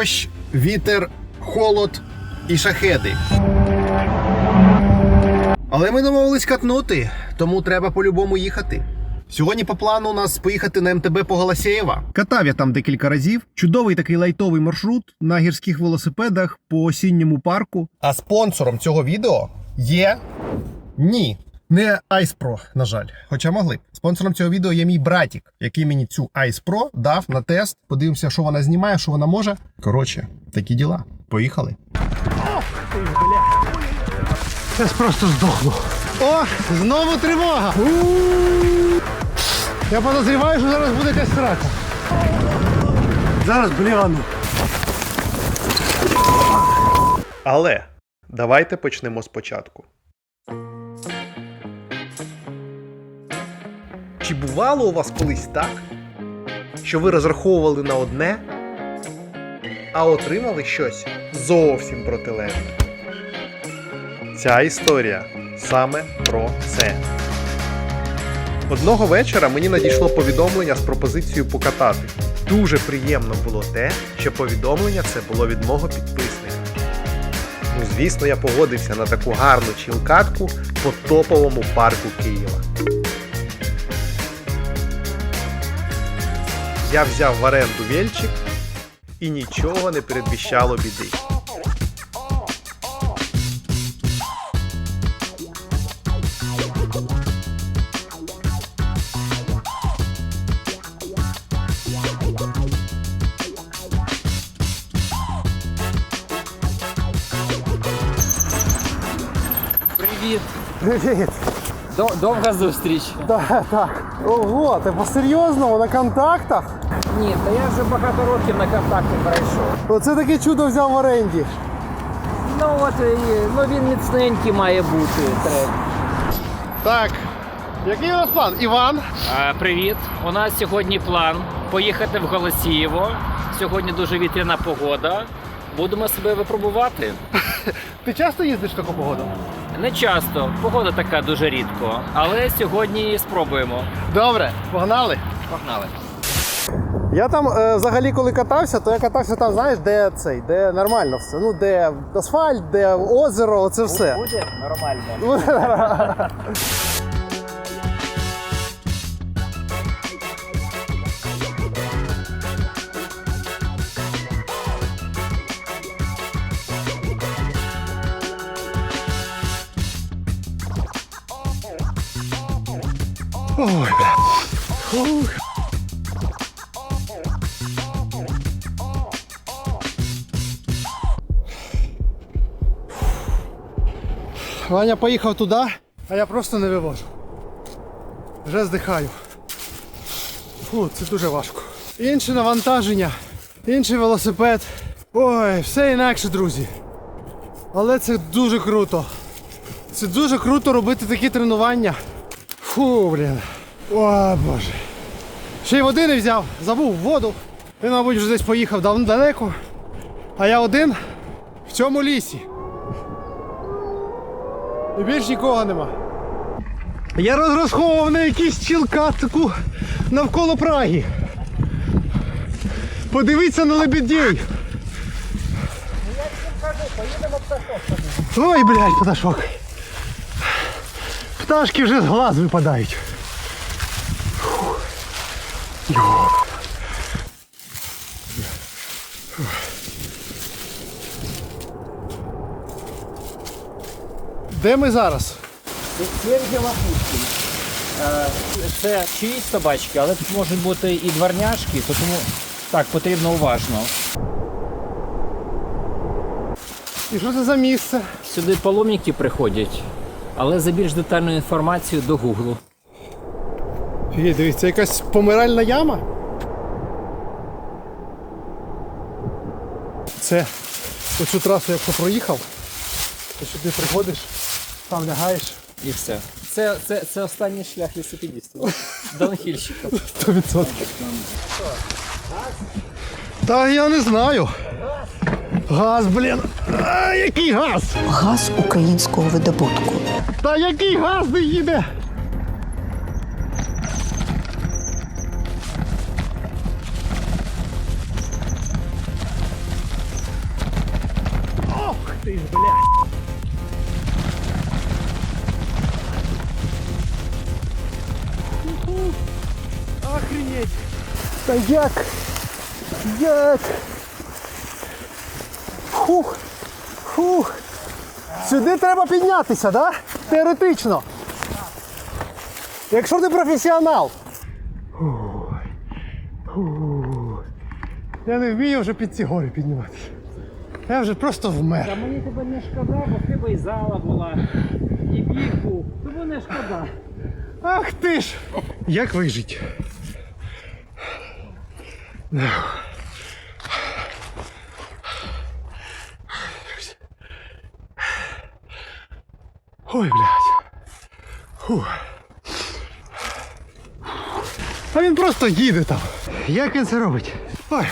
дощ, вітер, холод і шахеди. Але ми домовились катнути, тому треба по-любому їхати. Сьогодні по плану у нас поїхати на МТБ по Голосєєва. Катав я там декілька разів. Чудовий такий лайтовий маршрут на гірських велосипедах по осінньому парку. А спонсором цього відео є ні. Не Ice Pro, на жаль, хоча могли б. Спонсором цього відео є мій братік, який мені цю Ice Pro дав на тест. Подивимося, що вона знімає, що вона може. Коротше, такі діла. Поїхали. Зараз просто здохну. О, знову тривога. Я подозріваю, що зараз буде якась срака. Зараз гляну. Але давайте почнемо спочатку. Чи бувало у вас колись так, що ви розраховували на одне, а отримали щось зовсім протилежне? Ця історія саме про це. Одного вечора мені надійшло повідомлення з пропозицією покатати. Дуже приємно було те, що повідомлення це було від мого підписника. Ну, звісно, я погодився на таку гарну чілкатку по топовому парку Києва. Я взяв в оренду вельчик і нічого не передвіщало біди. Привіт! Привіт. Довга зустріч. Так, так. Ого, ти по-серйозному на контактах? Ні, та я вже багато років на контакти перейшов. Оце таке чудо взяв в оренді. Ну от і- ну він міцненький має бути. Так. Який у нас план? Іван. А, привіт! У нас сьогодні план поїхати в Голосіїво. Сьогодні дуже вітряна погода. Будемо себе випробувати. Ти часто їздиш в таку погоду? Не часто, погода така дуже рідко, але сьогодні спробуємо. Добре, погнали. Погнали. Я там е, взагалі, коли катався, то я катався там, знаєш, де цей, де нормально все. Ну, де асфальт, де озеро, це все. Буде нормально. Ой, бля. Ваня поїхав туди, а я просто не вивожу. Вже здихаю. Фу, це дуже важко. Інше навантаження, інший велосипед. Ой, все інакше, друзі. Але це дуже круто. Це дуже круто робити такі тренування. Фу, блін. О, боже. Ще й води не взяв, забув воду. Він, мабуть, вже десь поїхав давно далеко. А я один в цьому лісі. І більш нікого нема. Я розраховував на якийсь чілкатку навколо Праги. Подивіться на лебедей. Ой, блядь, пташок. Пташки вже з глаз випадають. Фух. Де ми зараз? Сергієва Пушкін. Е, Це чиїсь собачки, але тут можуть бути і дворняшки, то тому так потрібно уважно. І що це за місце? Сюди паломники приходять, але за більш детальною інформацією до Гуглу. Фігеть, дивіться, якась помиральна яма. Це оцю трасу, якщо проїхав, то сюди приходиш, там лягаєш. І все. Це, це, це останній шлях лісопедистів. Донхільщиків. 100%. Та я не знаю. Газ, блін. А, який газ? газ українського видобутку. Та який газ не їде? Охренеть. Як? Як? Фух. Фух. Сюди треба піднятися, да? Теоретично. Якщо ти професіонал. Я не вмію вже під ці гори підніматися. Я вже просто вмер. Та мені тебе не шкода, бо в тебе і зала була, і біг був. Тобі не шкода. Ах ти ж! Як вижить? Ой, блядь. Фу. А він просто їде там. Як він це робить? Ой.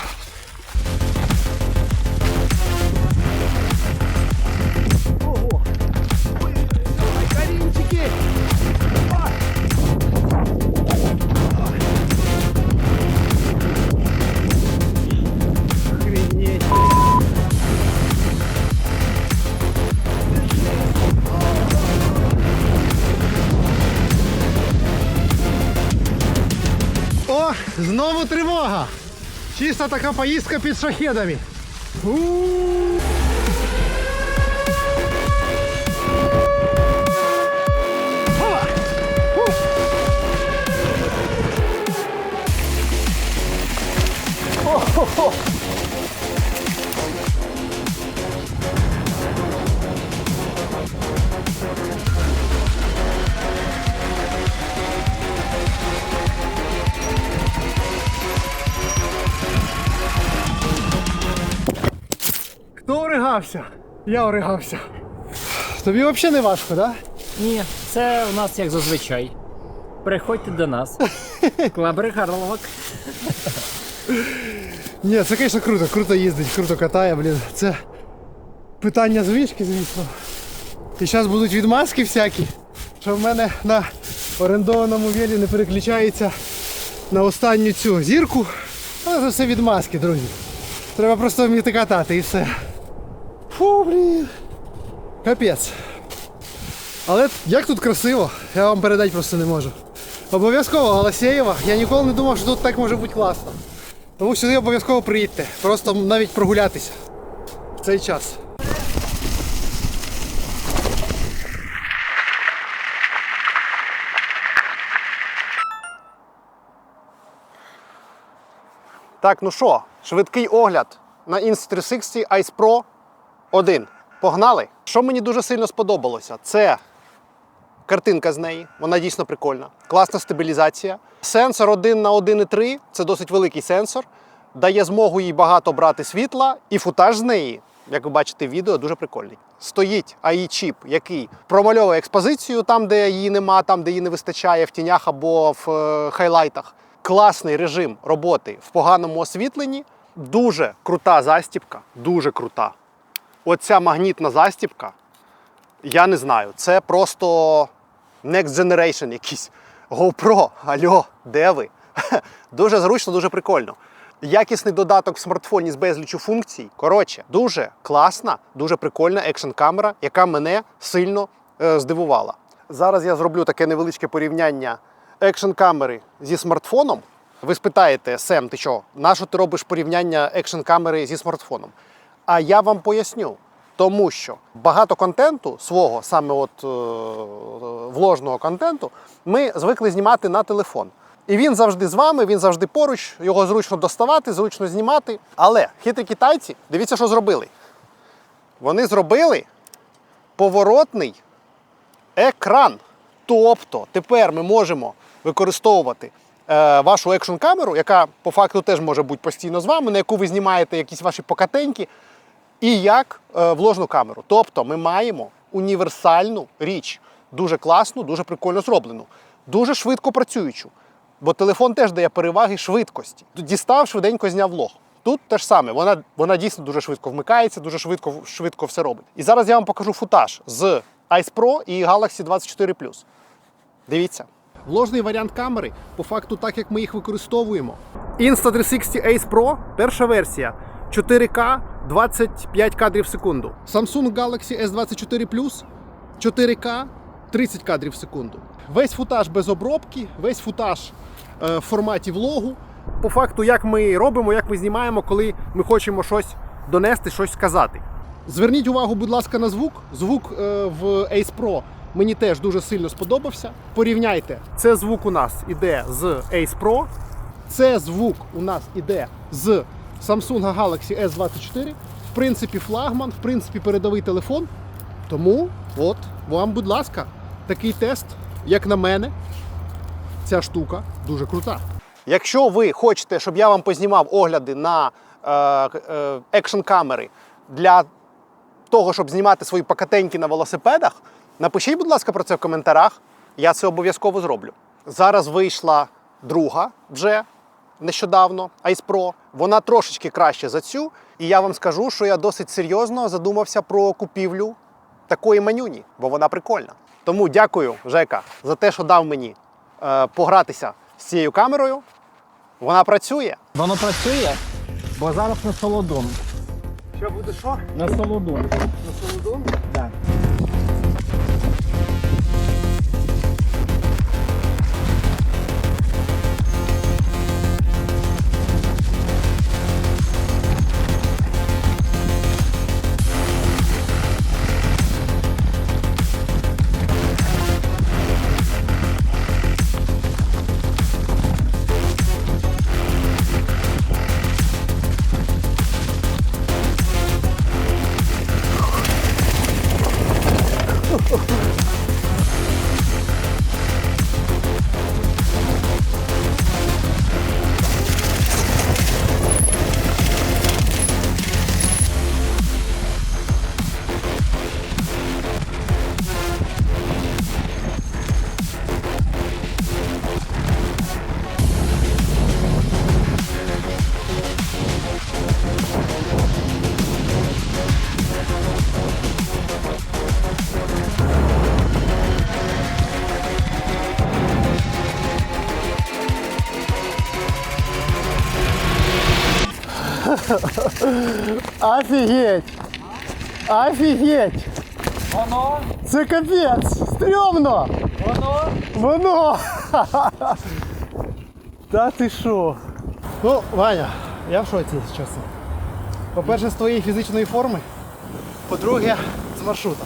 Чисто така поїздка під шахедами. У -у -у. О -хо -хо. Я оригався. Тобі взагалі не важко, так? Да? Ні, це у нас як зазвичай. Приходьте до нас. Клабри Харловок. Ні, це, звісно, круто, круто їздить, круто катає, блін. Це питання звички, звісно. І зараз будуть відмазки всякі, що в мене на орендованому велі не переключається на останню цю зірку. Але це все відмазки, друзі. Треба просто вміти катати і все. Фу, блін. Капець. Але як тут красиво, я вам передати просто не можу. Обов'язково Голосєєва. Я ніколи не думав, що тут так може бути класно. Тому сюди обов'язково приїдьте. Просто навіть прогулятися в цей час. Так, ну що, швидкий огляд на Insta360 Ice Pro 1. Погнали! Що мені дуже сильно сподобалося, це картинка з неї, вона дійсно прикольна. Класна стабілізація. Сенсор 1 на 1,3 це досить великий сенсор. Дає змогу їй багато брати світла, і футаж з неї, як ви бачите в відео, дуже прикольний. Стоїть AI-чіп, який промальовує експозицію там, де її нема, там, де її не вистачає, в тінях або в е, хайлайтах. Класний режим роботи в поганому освітленні. Дуже крута застіпка, дуже крута. Оця магнітна застіпка, я не знаю, це просто Next Generation якийсь. GoPro, алло, де ви? Дуже зручно, дуже прикольно. Якісний додаток в смартфоні з безлічю функцій. Коротше, дуже класна, дуже прикольна екшн камера, яка мене сильно е, здивувала. Зараз я зроблю таке невеличке порівняння екшн камери зі смартфоном. Ви спитаєте, Сем, ти що, на що ти робиш порівняння екшн камери зі смартфоном? А я вам поясню. Тому що багато контенту свого, саме от е, вложеного контенту, ми звикли знімати на телефон. І він завжди з вами, він завжди поруч, його зручно доставати, зручно знімати. Але хитрі китайці, дивіться, що зробили. Вони зробили поворотний екран. Тобто тепер ми можемо використовувати е, вашу екшн камеру, яка по факту теж може бути постійно з вами, на яку ви знімаєте якісь ваші покатеньки, і як е, вложну камеру. Тобто ми маємо універсальну річ, дуже класну, дуже прикольно зроблену, дуже швидко працюючу. Бо телефон теж дає переваги швидкості. Дістав, швиденько зняв лог. Тут те ж саме, вона, вона дійсно дуже швидко вмикається, дуже швидко, швидко все робить. І зараз я вам покажу футаж з Ice Pro і Galaxy 24 Дивіться. Вложний варіант камери, по факту, так як ми їх використовуємо. Insta360 Ace Pro, перша версія. 4К 25 кадрів в секунду. Samsung Galaxy S24 Plus 4К 30 кадрів в секунду. Весь футаж без обробки, весь футаж е, в форматі влогу. По факту, як ми робимо, як ми знімаємо, коли ми хочемо щось донести, щось сказати. Зверніть увагу, будь ласка, на звук. Звук е, в Ace Pro мені теж дуже сильно сподобався. Порівняйте, це звук у нас іде з Ace Pro, це звук у нас іде з Samsung Galaxy S24. В принципі, флагман, в принципі, передовий телефон. Тому, от, вам, будь ласка, такий тест, як на мене, ця штука дуже крута. Якщо ви хочете, щоб я вам познімав огляди на е, е, екшн камери для того, щоб знімати свої покатеньки на велосипедах, напишіть, будь ласка, про це в коментарях. Я це обов'язково зроблю. Зараз вийшла друга вже нещодавно Ice Pro. Вона трошечки краще за цю. І я вам скажу, що я досить серйозно задумався про купівлю такої манюні, бо вона прикольна. Тому дякую, Жека, за те, що дав мені е, погратися з цією камерою. Вона працює. Воно працює, бо зараз на солодун. Що буде що? На солодун. На солодун? Так. Офігеть! Офігеть! Воно, Це капець! Стрьомно! воно. Воно! Та ти що? Ну, Ваня, я в шоці чесно. По-перше, з твоєї фізичної форми. По-друге, з маршрута.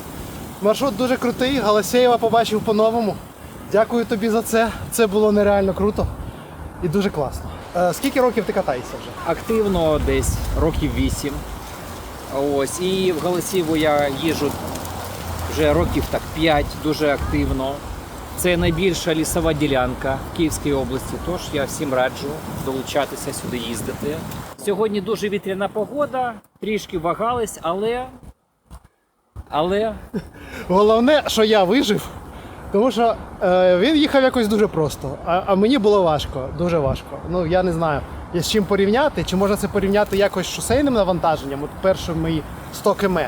Маршрут дуже крутий, Галасєєва побачив по-новому. Дякую тобі за це. Це було нереально круто і дуже класно. Е, скільки років ти катаєшся вже? Активно десь років 8. Ось. І в Галасіву я їжджу вже років так 5, дуже активно. Це найбільша лісова ділянка в Київській області, тож я всім раджу долучатися сюди їздити. Сьогодні дуже вітряна погода, трішки вагались, але. Але Головне, що я вижив, тому що е, він їхав якось дуже просто, а, а мені було важко, дуже важко. Ну я не знаю, з чим порівняти, чи можна це порівняти якось шосейним навантаженням, от перший мої 100 км.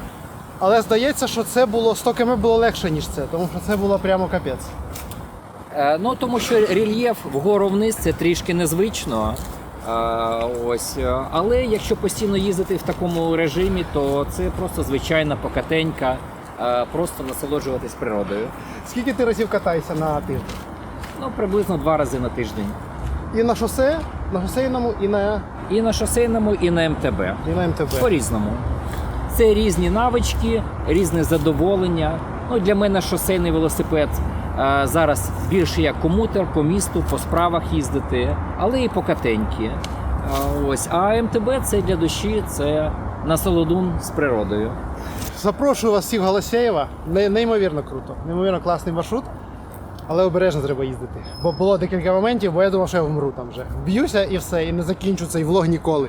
Але здається, що це було 100 км було легше, ніж це, тому що це було прямо капець. Е, Ну, тому що рельєф вгору вниз це трішки незвично. Е, Ось. е, Але якщо постійно їздити в такому режимі, то це просто звичайна покатенька, просто насолоджуватись природою. Скільки ти разів катаєшся на тиждень? Ну, приблизно два рази на тиждень. І на шосе, на шосейному, і на, І на шосейному, і на МТБ. і на МТБ. По-різному. Це різні навички, різне задоволення. Ну, для мене шосейний велосипед е, зараз більше як комутер по місту, по справах їздити, але і по катеньки. Е, ось. А МТБ це для душі, це насолодун з природою. Запрошую вас всіх в Голосєєва. Неймовірно круто, неймовірно класний маршрут. Але обережно треба їздити. Бо було декілька моментів, бо я думав, що я вмру там вже. Б'юся і все, і не закінчу цей влог ніколи.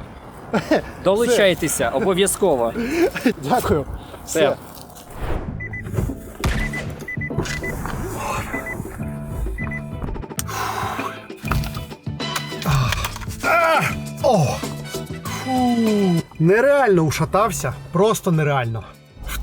Долучайтеся обов'язково. Дякую. Все. О! Фу. Нереально ушатався, просто нереально.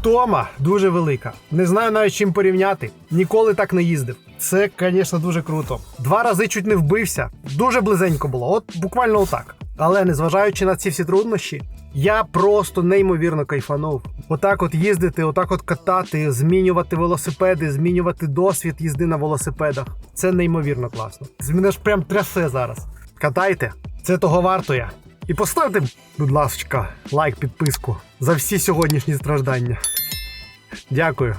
Втома дуже велика. Не знаю навіть чим порівняти. Ніколи так не їздив. Це, звісно, дуже круто. Два рази чуть не вбився. Дуже близенько було. От буквально отак. Але незважаючи на ці всі труднощі, я просто неймовірно кайфанув. Отак от їздити, отак от катати, змінювати велосипеди, змінювати досвід їзди на велосипедах. Це неймовірно класно. Мене ж прям трясе зараз. Катайте, це того вартує. І поставте, будь ласка, лайк, підписку за всі сьогоднішні страждання. Дякую.